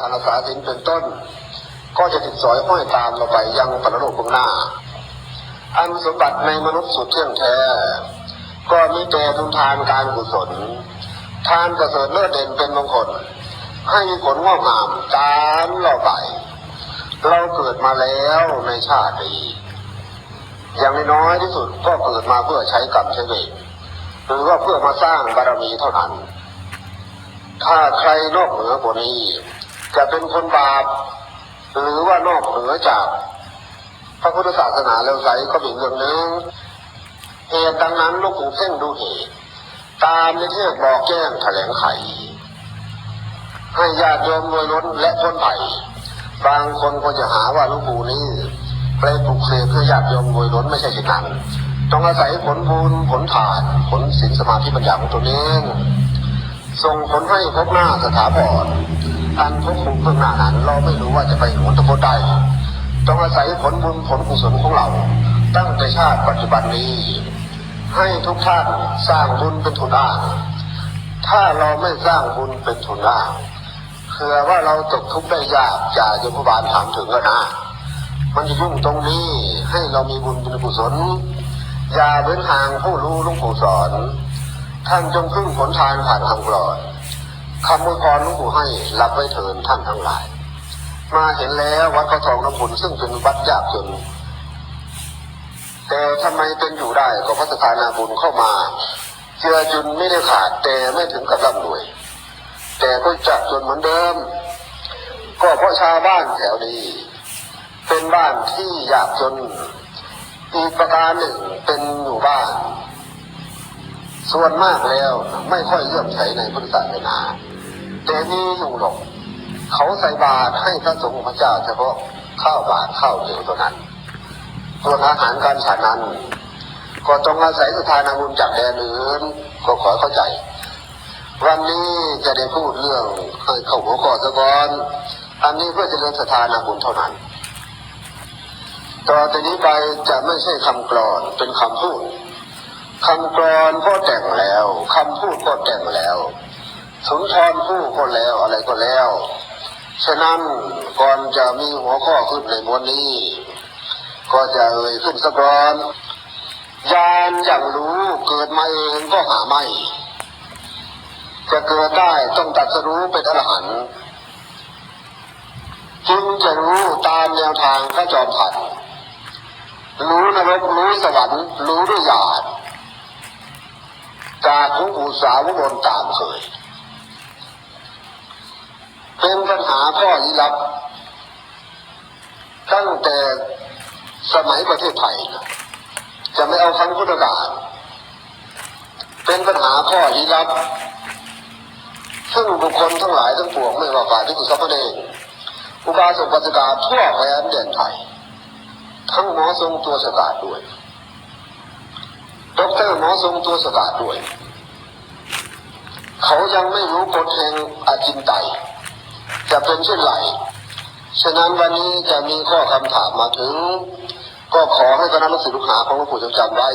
ทานอาสาสินเป็นต้น ก็จะติดสอยห้อยตามเราไปยังปรโลกเบื้องหน้า อันสมบัติในมนุษย์สุดเที่ยงแท้ ก็มีแต่ทุนทานการกุศล ทานประเสริฐเลิศเด่นเป็นมงคล ให้ผลงอกงามตามเราไป เราเกิดมาแล้วในชาตินี้อย่างน้อยที่สุดก็เกิดมาเพื่อใช้กรรมใช้เวรหรือว่าเพื่อมาสร้างบารมีเท่านั้น ถ้าใครนอกเหนือกว่านี้ จะเป็นคนบาปหรือว่านอกเหนือจาก พระพุทธศาสนาแล้วไซก็เป็นเรื่องหนึงเหตุดังนั้นลูกปู่เพ่งดูเหตุตามในเทศบอกแจ้งแถลงไข ให้ญาติโยมรวยล้นและพ้นภัยบางคนก็จะหาว่าลูกปู่นี้ไปปลุกเสกเพื่อญาติโยมรวยล้นไม่ใช่เช่นนั้นต้องอาศัยผลบุญผลทานผลศีลสมาธิปัญญาของตัวเองส่งผลให้พบหน้าสถาพร อันพบภูมิเบื้อหน้านั้นเราไม่รู้ว่าจะไปหนตะโกนใดต้องอาศัยผลบุญผลกุศลของเรา ตั้งแต่ชาติปัจจุบันนี้ ให้ทุกท่านสร้างบุญเป็นทุนอ้างถ้าเราไม่สร้างบุญเป็นทุนอ้างเผื่อว่าเราตกทุกข์ได้ยากจากยมบาลถามถึงแล้วนะ มันจะยุ่งตรงนี้ให้เรามีบุญเป็นกุศลอย่าเว้นทางผู้รู้ลุงปู่สอนท่านจงพึ่งผลทานผ่านทางกลอน คำอวยพรหลวงปู่ให้รับไว้เถินท่านทั้งหลาย มาเห็นแล้ววัดพระทองน้ำพุนซึ่งเป็นวัดยากจนแต่ทำไมเป็นอยู่ได้ก็พระสถานาบุญเข้ามา เจือจุนไม่ได้ขาดแต่ไม่ถึงกับร่ำรวย แต่ก็จะจนเหมือนเดิม ก็เพราะชาวบ้านแถวนี้ เป็นบ้านที่ยากจนอีกประการหนึ่งเป็นอยู่บ้าน ส่วนมากแล้วไม่ค่อยเลื่อมใสในพุทธศาสนา แต่มีอยู่หรอก เขาใส่บาตรให้พระสงฆ์พระเจ้าเฉพาะข้าวบาตรข้าวเดียวเท่านั้นส่วนอาหารการฉันนั้น ก็ต้องอาศัยสถานาบุญจากแดนอื่นก็ขอเข้าใจ วันนี้จะได้พูดเรื่องให้เข้าหัวข้อซะก่อนอันนี้เพื่อจะเรียนสถานาบุญเท่านั้นต่อจากนี้ไปจะไม่ใช่คำกรอนเป็นคำพูดคำกรอนก็แต่งแล้วคำพูดก็แต่งแล้ว สุนทรภู่ก็แล้วอะไรก็แล้ว ฉะนั้นก่อนจะมีหัวข้อขึ้นในวันนี้ ก็จะเอ่ยขึ้นสักก่อนยานอย่างรู้เกิดมาเองก็หาไม่ จะเกิดได้ต้องตัดสรู้เป็นอรหันต์จึงจะรู้ตามแนวทางพระจอมขันรู้นรกรู้สวรรค์รู้ด้วยญาณจากหลวงปู่สาวบนตามเคย เป็นปัญหาข้อลี้ลับ ตั้งแต่สมัยประเทศไทยนะจะไม่เอาครั้งพุทธกาลเป็นปัญหาข้อลี้ลับ ซึ่งบุคคลทั้งหลายทั้งปวงไม่ว่าฝ่ายที่กุศลเองอุบาสกปัจจกาทั่วแผ่นแดนไทย ทั้งหมอทรงตัวสกัดด้วยดรหมอทรงตัวสกัดด้วย เขายังไม่รู้กฎแห่งอาจินไตย จะเป็นเช่นไรฉะนั้นวันนี้จะมีข้อคำถามมาถึง ก็ขอให้คณะลูกศิษย์ลูกหาของหลวงปู่จงจำไว้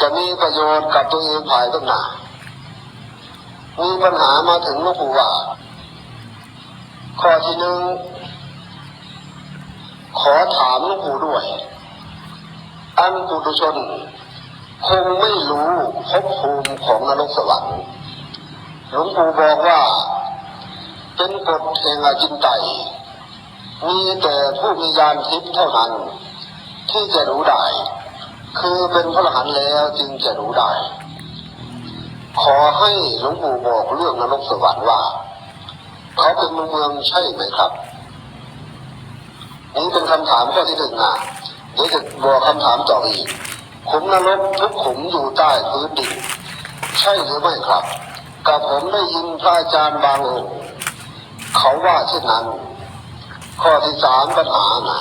จะมีประโยชน์กับตัวเองภายเบื้องหนามีปัญหามาถึงหลวงปู่ว่า ข้อที่หนึ่งขอถามหลวงปู่ด้วย อันปุถุชน คงไม่รู้ภพภูมิของนรกสวรรค์หลวงปู่บอกว่า เป็นกฎแห่งอาจินไตมีแต่ผู้มีญาณทิพย์เท่านั้น ที่จะรู้ได้ คือเป็นพระอรหันแล้วจึงจะรู้ได้ ขอให้หลวงปู่บอกเรื่องนรกสวรรค์ว่า เขาเป็นเมืองใช่ไหมครับนี่เป็นคำถามข้อที่หนึ่งนะเดี๋ยวจะบอกคำถามต่ออีกขุมนรกทุกขุมอยู่ใต้พื้นดินใช่หรือไม่ครับ กับผมได้ยินพระอาจารย์บางองค์ เขาว่าเช่นนั้น ข้อที่สามปัญหานะ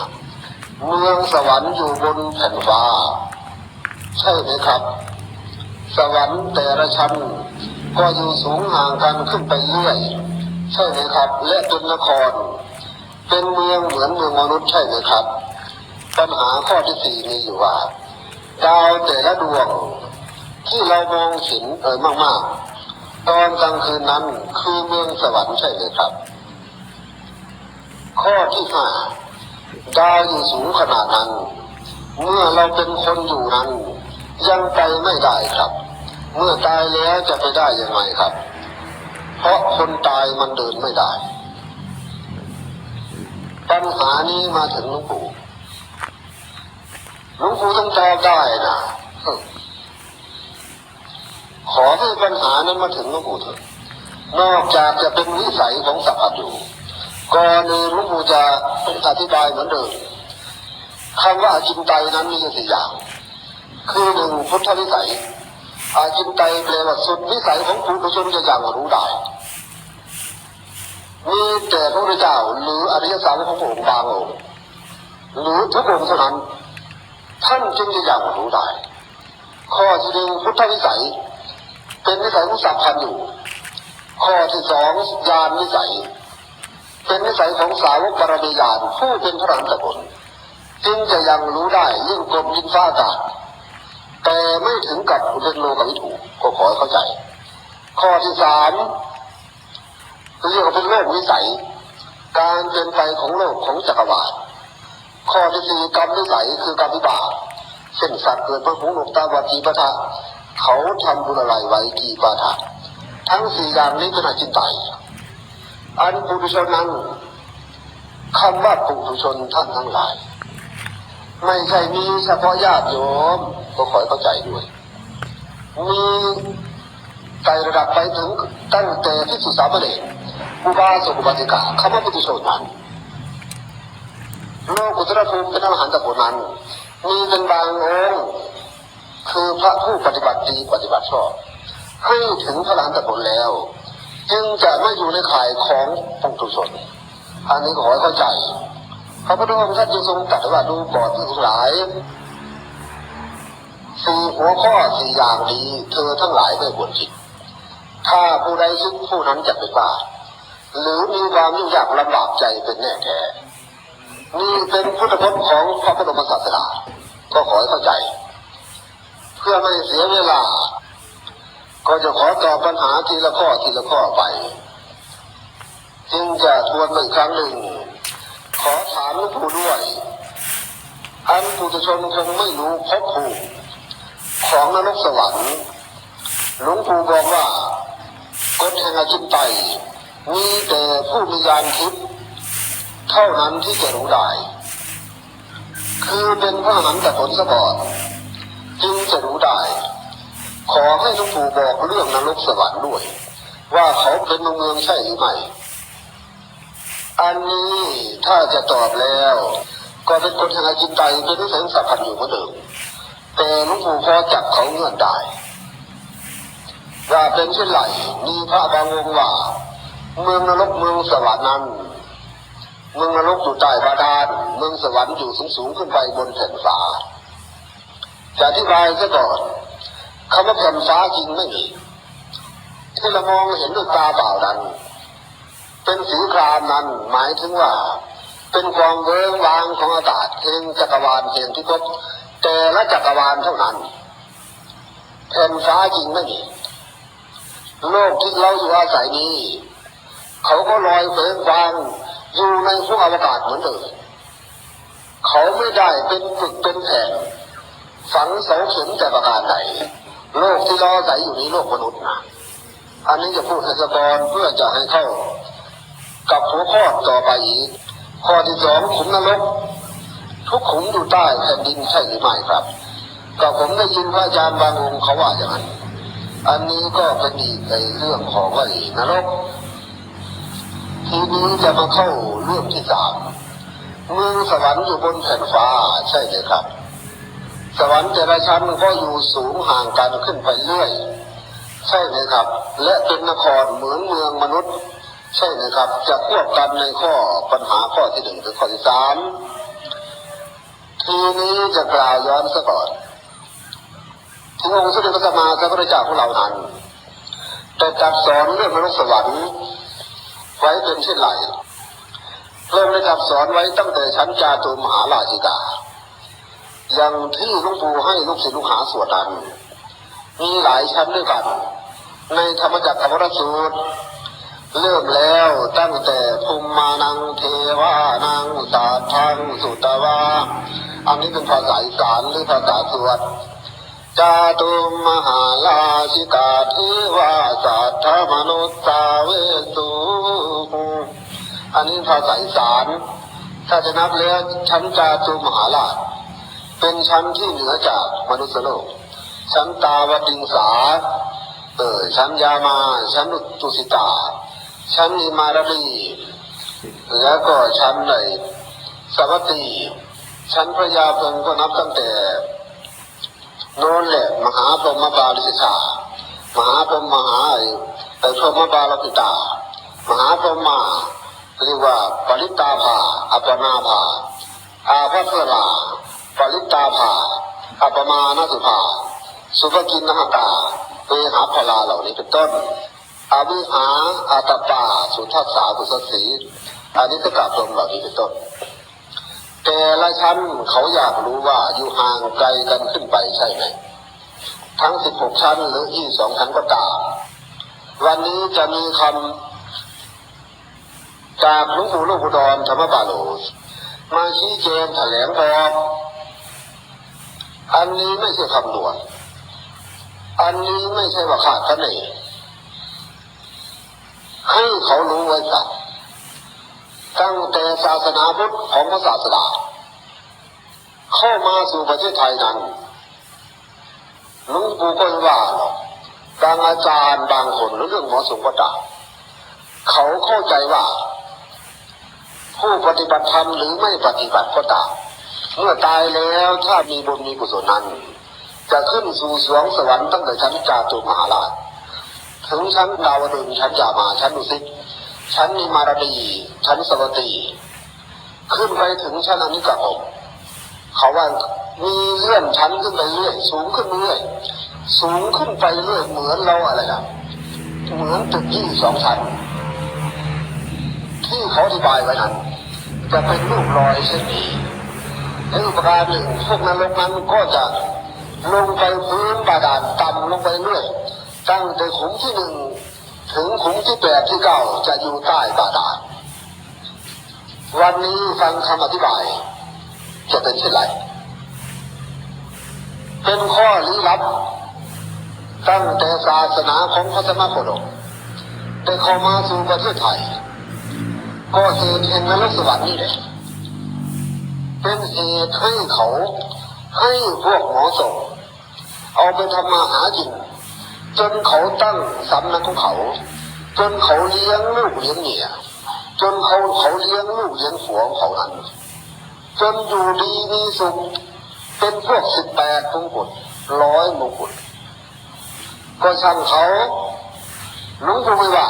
เมืองสวรรค์อยู่บนแผ่นฟ้า ใช่ไหมครับ สวรรค์แต่ละชั้น ก็อยู่สูงห่างกันขึ้นไปเรื่อยใช่ไหมครับ และเป็นนคร เป็นเมืองเหมือนเมืองมนุษย์ใช่ไหมครับ ปัญหาข้อที่สี่มีอยู่ว่าดาวแต่ละดวง ที่เรามองเห็นเอ่ยมาก ๆ ตอนกลางคืนนั้นคือเมืองสวรรค์ใช่ไหมครับ ข้อที่ห้าดาวอยู่สูงขนาดนั้น เมื่อเราเป็นคนอยู่นั้น ยังไปไม่ได้ครับ เมื่อตายแล้วจะไปได้ยังไงครับ เพราะคนตายมันเดินไม่ได้ ปัญหานี้มาถึงหลวงปู่หลวงปู่ต้องตอบได้นะขอให้ปัญหานั้นมาถึงหลวงปู่เถอะนอกจากจะเป็นวิสัยของสัพพะอยู่ ก่อนอื่นหลวงปู่จะอธิบายเหมือนเดิมคำว่าอาจินไตนั้นมีสี่อย่าง คือหนึ่งพุทธวิสัย อาจินไตแปลว่าสุดวิสัยของผู้ทุชนจะอย่างรู้ได้มีแต่พระพุทธเจ้าหรืออริยสาวกของพระองค์บางองค์หรือทุกองค์เท่านั้น ท่านจึงจะอย่างรู้ได้ข้อที่หนึ่งพุทธวิสัย เป็นวิสัยของสัพพันธ์อยู่ ข้อที่สองญาณวิสัย เป็นวิสัยของสาวกบารมีญาณผู้เป็นพระรหันตผลจึงจะยังรู้ได้ยิ่งกลมยิ่งฟ้าอากาศแต่ไม่ถึงกับเรียนโลกวิถูก็ขอให้เข้าใจ ข้อที่สามเรียกว่าเป็นโลกวิสัย การเป็นไปของโลกของจักรวาลข้อที่สี่กรรมวิสัยคือกรรมวิบากเช่นสัตว์เกิดพระหูหนวกตาบอดจีปะทะเขาทำบุญอะไรไว้กี่ปาทะทั้งสี่อย่างนี้เป็นอาจินไตย อันปุถุชนนั้นคำว่าปุถุชนท่านทั้งหลาย ไม่ใช่มีเฉพาะญาติโยมก็ขอให้เข้าใจด้วย มีไต่ระดับไปถึงตั้งแต่ที่สุสามเณรอุบาสกอุบาสิกาคำว่าปุถุชนนั้นโลกุตระภูมิเป็นอรหันตผลนั้นมีเป็นบางองค์คือพระผู้ปฏิบัติดีปฏิบัติชอบให้ถึงพระอรหันตผลแล้ว จึงจะไม่อยู่ในข่ายของปุถุชนอันนี้ขอให้เข้าใจพระพุทธองค์ท่านจึงทรงตรัสว่าดูก่อนที่ทั้งหลายสี่หัวข้อสี่อย่างนี้เธอทั้งหลายไม่ควรคิด ถ้าผู้ใดคิดผู้นั้นจะเป็นบ้าหรือมีความยุ่งยากลำบากใจเป็นแน่แท้นี่เป็นพุทธพจน์ของพระพุทธศาสนาก็ขอให้เข้าใจ เพื่อไม่เสียเวลา ก็จะขอตอบปัญหาทีละข้อทีละข้อไป จึงจะทวนอีกครั้งหนึ่ง ขอถามหลวงปู่ด้วย อันปุถุชนคงไม่รู้พบภูมิของนรกสวรรค์หลวงปู่บอกว่ากฎแห่งอาจินไตมีแต่ผู้มียานทิพย์เท่านั้นที่จะรู้ได้ คือเป็นพระอรหันตผลสะกอนจึงจะรู้ได้ ขอให้หลวงปู่บอกเรื่องนรกสวรรค์ด้วย ว่าเขาเป็นเมืองใช่หรือไม่ อันนี้ถ้าจะตอบแล้ว ก็เป็นคนทางอาจินไตยเป็นนิสัยสัมพันธ์อยู่เหมือนเดิมแต่หลวงปู่พอจับเขาเงื่อนได้ว่าเป็นเช่นไรมีพระบางองค์ว่า เมืองนรกเมืองสวรรค์นั้น เมืองนรกอยู่ใต้บาดาลเมืองสวรรค์อยู่สูงสูงขึ้นไปบนแผ่นฟ้าจะอธิบายซะก่อน คำว่าแผ่นฟ้าจริงไม่มีที่เรามองเห็นด้วยตาเปล่านั้น เป็นสีครามนั้นหมายถึงว่า เป็นความเวิ้งวางของอากาศเองจักรวาลเพียงที่พบแต่ละจักรวาลเท่านั้นแผ่นฟ้าจริงไม่มีโลกที่เราอยู่อาศัยนี้ เขาก็ลอยเฟ้งวางอยู่ในพวกอวกาศเหมือนเดิมเขาไม่ได้เป็นฝึกเป็นแผ่นฝังเสาเข็มแต่ประการใด โลกที่เราอาศัยอยู่ในโลกมนุษย์นะอันนี้จะพูดให้สะกอนเพื่อจะให้เข้า กับหัวข้อต่อไปอีกข้อที่สองขุมนรก ทุกขุมอยู่ใต้แผ่นดินใช่หรือไม่ครับก็ผมได้ยินพระอาจารย์บางองค์เขาว่าอย่างนั้น อันนี้ก็เป็นอีกในเรื่องของว่าอีกนรก ทีนี้จะมาเข้าเรื่องที่สามเมืองสวรรค์อยู่บนแผ่นฟ้าใช่ไหมครับ สวรรค์แต่ละชั้นมันก็อยู่สูงห่างกันขึ้นไปเรื่อย ใช่ไหมครับ และเป็นนครเหมือนเมืองมนุษย์ ใช่ไหมครับ จะควบกันในข้อปัญหาข้อที่หนึ่งถึงข้อที่สามทีนี้จะกล่าวย้อนซะก่อนที่องค์สมเด็จพระสัมมาสัมพุทธเจ้าของเรานั้นแต่จัดสอนเรื่องมนุษย์สวรรค์ไว้เป็นเช่นไรเริ่มได้จับสอนไว้ตั้งแต่ชั้นจาตุมหาราชิกา อย่างที่ลุงปู่ให้ลูกศิษย์ลูกหาสวดนั้นมีหลายชั้นด้วยกัน ในธรรมจักรกับวรสูตร เริ่มแล้วตั้งแต่ภูมิมานังเทวาตวาอันนี้เป็นภาษาอีสานหรือภาษาสวดจาตุมมหาลาชิกาเทวาสัทธมนุษสาเวสุอันนี้ภาษาอีสานถ้าจะนับแล้วชั้นจาตุมหาราช เป็นชั้นที่เหนือจากมนุษย์โลก ชั้นตาวติงสา เออชั้นยามา ชั้นตุสิตา ชั้นอิมารดีแล้วก็ชั้นในสวัสดีชั้นพระยาพงก็นับตั้งแต่โน้นแหละมหาพรหมบาลิสิกามหาพรหมมหาไอพรหมบาลปิตา มหาพรหมาเรียกว่าปริตาภาอัปนาภาอาภัสลา ปริตาภาอัปมานาสุภา สุภกินนหตาเวหาพลาเหล่านี้เป็นต้นอาวิหาอาตปาสุทัสสาสุสสีอันนี้ก็กลับตรงเหล่านี้เป็นต้นแต่ละชั้นเขาอยากรู้ว่าอยู่ห่างไกลกันขึ้นไปใช่ไหม ทั้งสิบหกชั้นหรือยี่สองชั้นก็ตามวันนี้จะมีคำจากหลวงปู่ลูกอุดรธรรมบาโลมาชี้แจงแถลงบอก อันนี้ไม่ใช่คำนวณ อันนี้ไม่ใช่ว่าขาดคะเนให้เขารู้ไว้ก่อนตั้งแต่ศาสนาพุทธของพระศาสดาเข้ามาสู่ประเทศไทยนั้นหลวงปู่ก็ว่าบางอาจารย์บางคนหรือเรื่องหมอสงฆ์ก็ตามเขาเข้าใจว่า ผู้ปฏิบัติธรรมหรือไม่ปฏิบัติก็ตาม เมื่อตายแล้วถ้ามีบุญมีกุศลนั้น จะขึ้นสู่สวงสวรรค์ตั้งแต่ชั้นจาตุมหาราชถึงชั้นดาวดึงชั้นยามาชั้นดุสิตชั้นนิมารดี ชั้นสวัสดีขึ้นไปถึงชั้นอนิกหกเขาว่ามีเลื่อนชั้นขึ้นไปเรื่อยสูงขึ้นเรื่อยสูงขึ้นไปเรื่อยเหมือนเราอะไรนะเหมือนตึกยี่สองชั้น ที่เขาอธิบายไว้นั้น จะเป็นรูปรอยเช่นนี้ ในอุปการหนึ่งพวกนรกนั้นก็จะลงไปพื้นบาดาลต่ำลงไปเรื่อยตั้งแต่ขุมที่หนึ่งถึงขุมที่แปดที่เก้าจะอยู่ใต้บาดาลวันนี้ฟังคำอธิบาย จะเป็นเช่นไรเป็นข้อลี้ลับ ตั้งแต่ศาสนาของพระสมณโคดมได้เข้ามาสู่ประเทศไทย ก็เหตุแห่งนรกสวรรค์นี่แหละ เป็นเหตุให้เขาให้พวกหมอส่งเอาไปทำมาหากินจนเขาตั้งสำนักของเขา จนเขาเลี้ยงลูกเลี้ยงเมียจนเขาเขาเลี้ยงลูกเลี้ยงผัวของเขานั้นจนอยู่ดีมีสุขเป็นพวกสิบแปดมงกุฎร้อยมงกุฎก็ช่างเขาหลุงปู่ไม่ว่า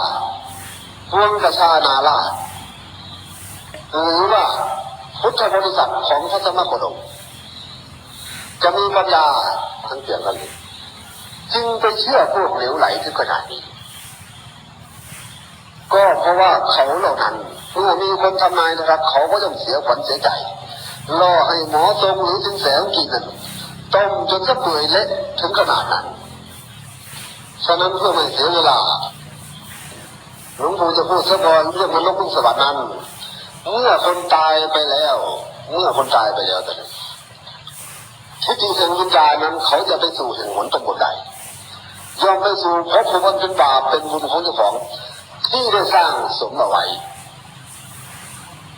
พวงกระชานาลาหรือว่า พุทธบริษัทของพระสมณโคดมจะมีปัญญาทั้งเปลี่ยนกันจึงไปเชื่อพวกเหลวไหลถึงขนาดนี้ ก็เพราะว่าเขาเหล่านั้นเมื่อมีคนทำนายนะครับ เขาก็ต้องเสียขวัญเสียใจล่อให้หมอทรงหรือสินแสงกินนั้นต้มจนก็เปื่อยเละถึงขนาดนั้นฉะนั้นเพื่อไม่เสียเวลาหลวงปู่จะพูดสะบอนเรื่องมนุษย์ลุกสวรรค์นั้น เมื่อคนตายไปแล้ว เมื่อคนตายไปแล้วแต่ที่จริงแห่งวิญญาณนั้นเขาจะไปสู่แห่งหนตรงบนใดย่อมไปสู่พบภูมิเป็นบาปเป็นบุญของเจ้าของ ที่ได้สร้างสมเอาไว้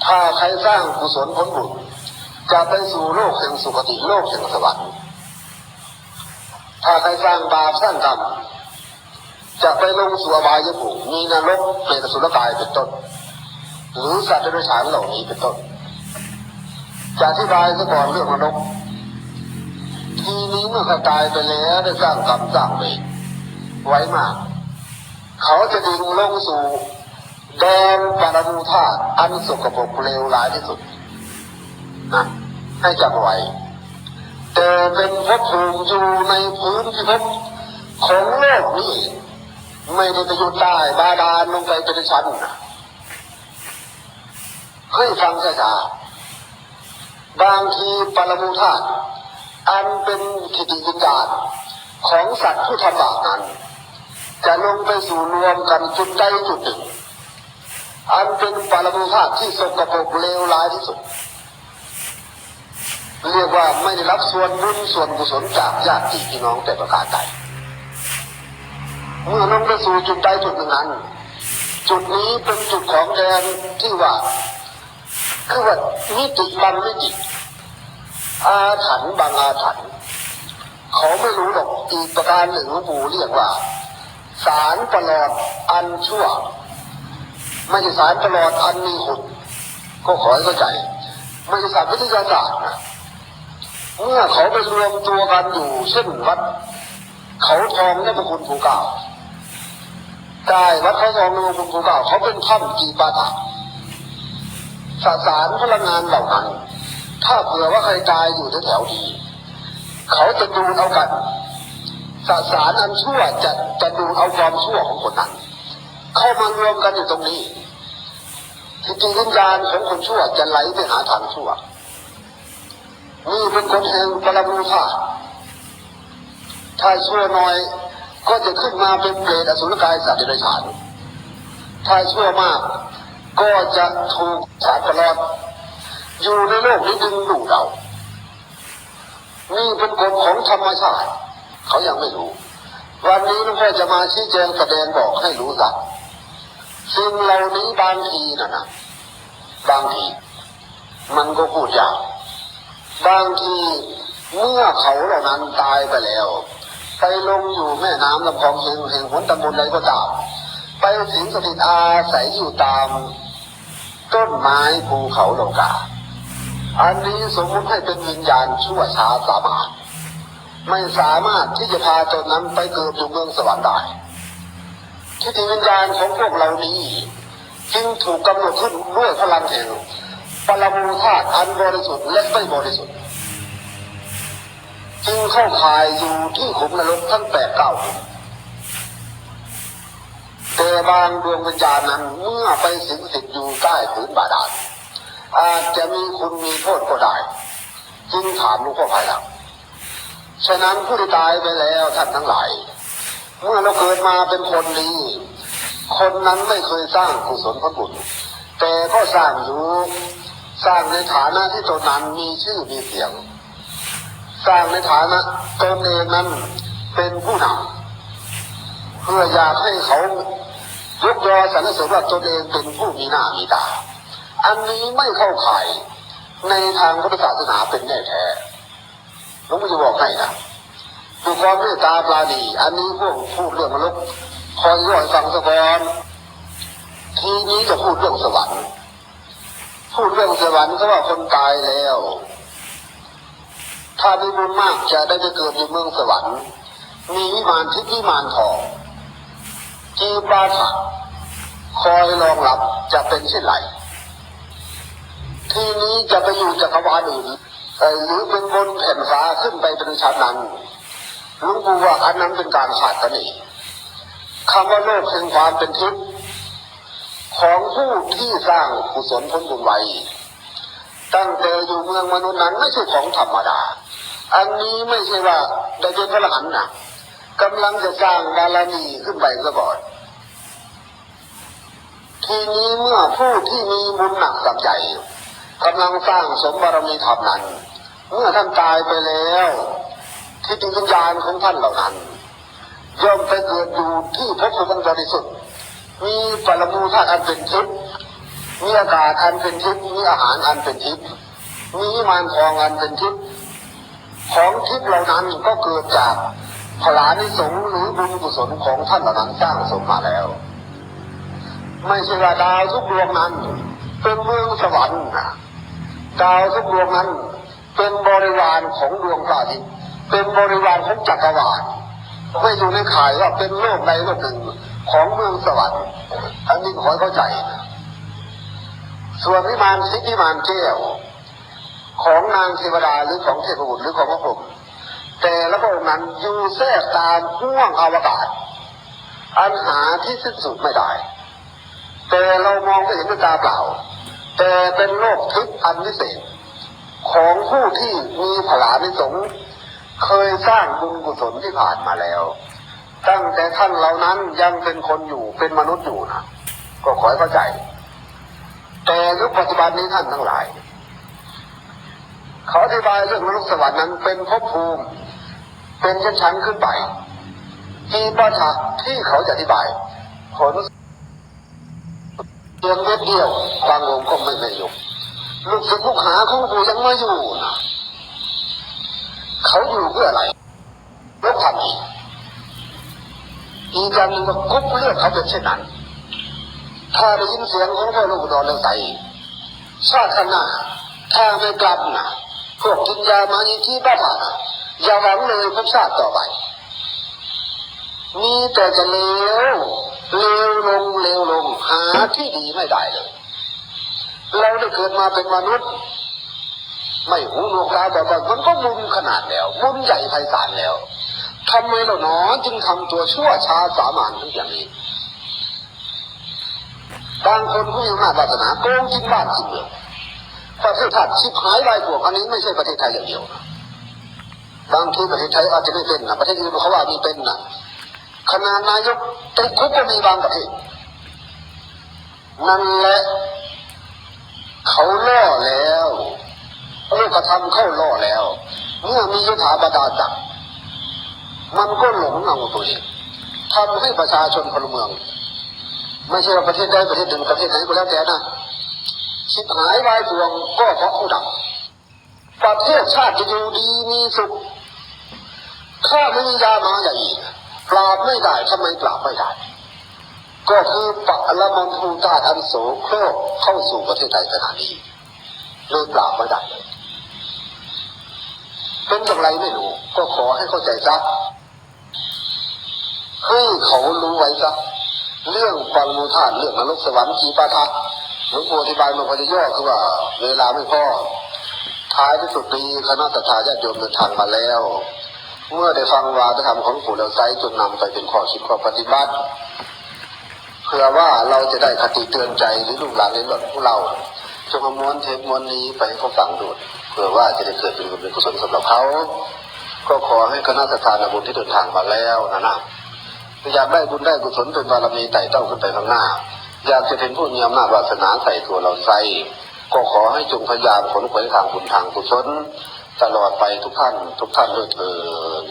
ถ้าใครสร้างกุศลผลบุญจะไปสู่โลกแห่งสุคติโลกแห่งสวรรค์ถ้าใครสร้างบาปสร้างกรรมจะไปลงสู่อบายภูมิมีนรกเป็นสุรกายเป็นต้น หรือสัตว์เดรัจฉานเหล่านี้เป็นต้นจะอธิบายซะก่อนเรื่องมนรกทีนี้เมื่อเขาตายไปแล้วได้สร้างกรรมสร้างเวรไว้มาก เขาจะดึงลงสู่แดนปรมูธาตุอันสกปรกเลวร้ายที่สุดนะให้จำไว้แต่เป็นภพภูมิอยู่ในพื้นพิภพของโลกนี้ ไม่ได้ไปอยู่ใต้บาดาลลงไปเป็นชั้นนะ ให้ฟังช้าๆบางทีปรมูธาตอันเป็นทิฏฐิวิญญาณของสัตว์ผู้ทำบาปนั้น จะลงไปสู่รวมกันจุดใดจุดหนึ่ง อันเป็นปรมูธาตที่สกปรกเลวร้ายที่สุด เรียกว่าไม่ได้รับส่วนบุญส่วนกุศลจากญาติพี่น้องแต่ประการใดเมื่อลงไปสู่จุดใดจุดหนึ่งนั้น จุดนี้เป็นจุดของแดนที่ว่า คือว่ามิติบางมิติอาถรรพ์บางอาถรรพ์เขาไม่รู้หรอกอีกประการหนึ่งหลวงปู่เรียกว่าสารประหลอดอันชั่ว ไม่ใช่สารประหลอดอันมีหุ่นก็ขอให้เข้าใจ ไม่ใช่ศาสตร์วิทยาศาสตร์นะเมื่อเขาไปรวมตัวกันอยู่เช่นวัด เขาทองนพคุณภูเก่าใช่วัดเขาทองนพคุณภูเก่าเขาเป็นถ้ำจีปาถะ สสารพลังงานเหล่านั้น ถ้าเผื่อว่าใครตายอยู่แถวๆนี้เขาจะดูเอากันสสารอันชั่วจะจะดูเอาความชั่วของคนนั้น เข้ามารวมกันอยู่ตรงนี้ที่จริงวิญญาณของคนชั่วจะไหลไปหาทางชั่วนี่เป็นคนแห่งปรมูธาถ้าชั่วน้อยก็จะขึ้นมาเป็นเปรตอสุรกายสัตว์เดรัจฉานถ้าชั่วมาก ก็จะถูกสารประหลอดอยู่ในโลกนี้ดึงดูดเรานี่เป็นกฎของธรรมชาติ เขายังไม่รู้ วันนี้หลวงพ่อจะมาชี้แจงแสดงบอกให้รู้สักสิ่งเหล่านี้บางทีนะนะบางที มันก็พูดยากบางทีเมื่อเขาเหล่านั้นตายไปแล้ว ไปลงอยู่แม่น้ำลำคลองแห่งแห่งหนตำบลใดก็ตามไปสิงสถิตอาศัยอยู่ตาม ต้นไม้ภูเขาโลกา อันนี้สมมติให้เป็นวิญญาณชั่วช้าสามารถไม่สามารถที่จะพาตนนั้นไปเกิดอยู่เมืองสวรรค์ได้ที่จริงวิญญาณของพวกเรานี้จึงถูกกำหนดขึ้นด้วยพลังแห่งปรมูธาตุอันบริสุทธิ์และไม่บริสุทธิ์จึงเข้าข่ายอยู่ที่ขุมนรกทั้งแปดเก้า แต่บางดวงวิญญาณนั้นเมื่อไปสิงสถิตอยู่ใต้ผืนบาดาลอาจจะมีคุณมีโทษก็ได้จึงถามหลวงพ่อภายหลังฉะนั้นผู้ที่ตายไปแล้วท่านทั้งหลายเมื่อเราเกิดมาเป็นคนดีคนนั้นไม่เคยสร้างกุศลพระบุญแต่ก็สร้างอยู่สร้างในฐานะที่ตนนั้นมีชื่อมีเสียง สร้างในฐานะตนเองนั้นเป็นผู้นำเพื่ออยากให้เขา ยกยอสรรเสริญว่าตนเองเป็นผู้มีหน้ามีตา อันนี้ไม่เข้าข่ายในทางพุทธศาสนาเป็นแน่แท้หลวงพ่อจะบอกให้นะดูความเมตตาปราณีอันนี้พวกพูดเรื่องมนุษย์คอยย่อยฟังสะกอนทีนี้จะพูดเรื่องสวรรค์ พูดเรื่องสวรรค์ก็ว่าคนตายแล้ว ถ้ามีบุญมากจะได้ไปเกิดอยู่เมืองสวรรค์ มีวิมานทิพย์วิมานทอง จีปาถะคอยรองรับจะเป็นเช่นไรทีนี้จะไปอยู่จักรวาลอื่นหรือเป็นบนแผ่นฟ้าขึ้นไปเป็นชั้นนั้นหลวงปู่ว่าอันนั้นเป็นการขาดกันเองคำว่าโลกแห่งความเป็นทิพย์ของผู้ที่สร้างกุศลผลบุญไว้ ตั้งแต่อยู่เมืองมนุษย์นั้นไม่ใช่ของธรรมดา อันนี้ไม่ใช่ว่าได้เป็นพระอรหันต์นะ กำลังจะสร้างบารมีขึ้นไปซะก่อน ทีนี้เมื่อผู้ที่มีบุญหนักสับใจกำลังสร้างสมบารมีธรรมนั้น เมื่อท่านตายไปแล้วที่จริงวิญญาณของท่านเหล่านั้นย่อมไปเกิดอยู่ที่ภพภูมิบริสุทธิ์มีปรมูธาตุอันเป็นทิพย์มีอากาศอันเป็นทิพย์มีอาหารอันเป็นทิพย์มีมานทองอันเป็นทิพย์ของทิพย์เหล่านั้นก็เกิดจาก พลานิสงส์หรือบุญกุศลของท่านเหล่านั้นสร้างสมมาแล้ว ไม่ใช่ว่าดาวทุกดวงนั้น เป็นเมืองสวรรค์ดาวทุกดวงนั้น เป็นบริวารของดวงพระอาทิตย์เป็นบริวารของจักรวาลไม่อยู่ในข่ายว่าเป็นโลกใดโลกหนึ่งของเมืองสวรรค์อันนี้ขอให้เข้าใจ ส่วนวิมานทิพย์วิมานแก้วของนางเทวดาหรือของเทพบุตรหรือของพระพรหม แต่ละพระองค์นั้นอยู่แทรกตามห่วงอวกาศ อันหาที่สิ้นสุดไม่ได้ แต่เรามองไม่เห็นด้วยตาเปล่า แต่เป็นโลกทิพย์อันวิเศษ ของผู้ที่มีผลานิสงเคยสร้างบุญกุศลที่ผ่านมาแล้ว ตั้งแต่ท่านเหล่านั้นยังเป็นคนอยู่เป็นมนุษย์อยู่นะก็ขอให้เข้าใจ แต่ยุคปัจจุบันนี้ท่านทั้งหลายเขาอธิบายเรื่องมนรกสวรรค์นั้นเป็นภพภูมิ เป็นชั้นๆขึ้นไปที่ปัญหาที่เขาจะอธิบาย ผลเพียงเม็ดเดียวบางองค์ก็ไม่ไม่อยู่ลูกศิษย์ลูกหาของกูยังไม่อยู่นะเขาอยู่เพื่ออะไรลบความดีอีกอย่างหนึ่งว่ากรุ๊ปเลือดเขาเป็นเช่นนั้น ถ้าได้ยินเสียงของพ่อลูกดอนเลือดใสชาติข้างหน้าถ้าไม่กลับนะพวกกินยามายีกที่บ้าผ่านะ อย่าหวังเลยพบชาติต่อไป มีแต่จะเลวเลวลงเลวลงหาที่ดีไม่ได้เลย เราได้เกิดมาเป็นมนุษย์ ไม่หูหนวกตาบอดมันก็บุญขนาดแล้วบุญใหญ่ไพศาลแล้วทำไมเราหนอจึงทำตัวชั่วช้าสามานทั้งอย่างนี้บางคนผู้มีอำนาจวาสนาโกงกินบ้านกินเมืองประเทศชาติชิบหายวายปวกอันนี้ไม่ใช่ประเทศไทยอย่างเดียวนะ บางทีประเทศไทยอาจจะไม่เป็นนะประเทศอื่นเขาว่ามีเป็นนะขนาดนายกติดคุกก็มีบางประเทศนั่นแหละเขาล่อแล้วลูกกระทำเข้าล่อแล้วเมื่อมียถาบรรดาจักมันก็หลงเอาตัวเองทำให้ประชาชนพลเมือง ไม่ใช่ว่าประเทศใดประเทศหนึ่งประเทศไหนก็แล้วแต่นะชิบหายวายปวงก็เพราะผู้ดับประเทศชาติจะอยู่ดีมีสุข ถ้าไม่มียามาอย่างอีกปราบไม่ได้ทำไมปราบไม่ได้ ก็คือปะละมันทูตาอันโสโครกเข้าสู่ประเทศไทยขณะนี้เลยปราบไม่ได้เป็นอย่างไรไม่รู้ก็ขอให้เข้าใจซะให้เขารู้ไว้ซะเรื่องฟังมูทานเรื่องนรกสวรรค์ขีปาทะหลวงปู่อธิบายมาพอจะย่อคือว่าเวลาไม่พอท้ายที่สุดปีคณะทาญาติโยมเดินทางมาแล้ว เมื่อได้ฟังวาทธรรมของปู่แล้วไซจนนำไปเป็นข้อคิดข้อปฏิบัติ เพื่อว่าเราจะได้คติเตือนใจหรือลูกหลานในหลวงของเราจงม้วนเทปม้วนนี้ไปให้เขาฟังดูเพื่อว่าจะได้เกิดเป็นบุญเป็นกุศลสำหรับเขาก็ขอให้คณะทานบุญที่เดินทางมาแล้วนะนะอยากได้บุญได้กุศลเป็นบารมีไต่เต้าขึ้นไปข้างหน้า อยากจะเป็นผู้มีอำนาจวาสนาใส่ตัวเราใส่ก็ขอให้จงพยายามผลขวนทางบุญทางกุศล ตลอดไปทุกท่าน ทุกท่านด้วยเถิด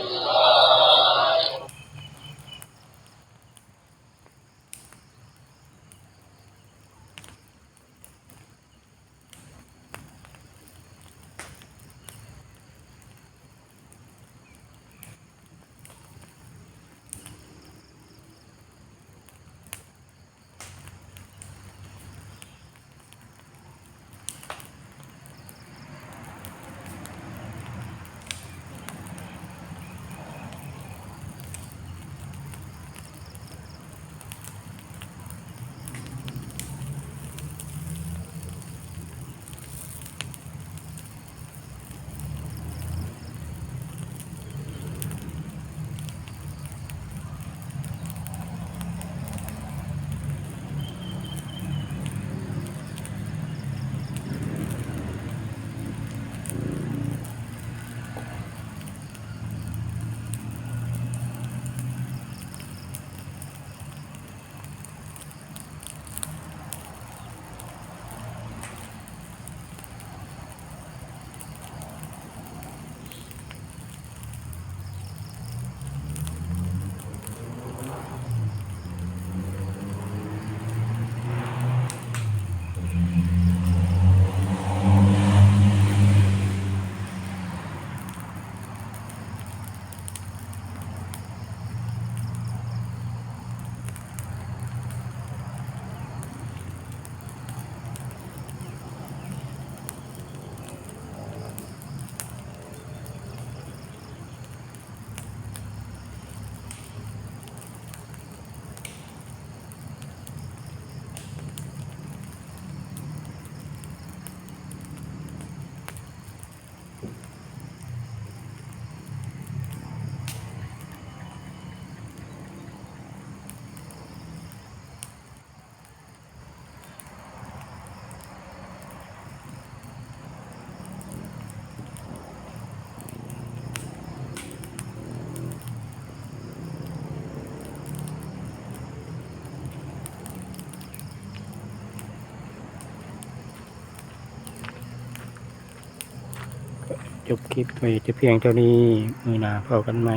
จบคลิปไปจะเพียงเท่านี้มือหนาเผากันไหม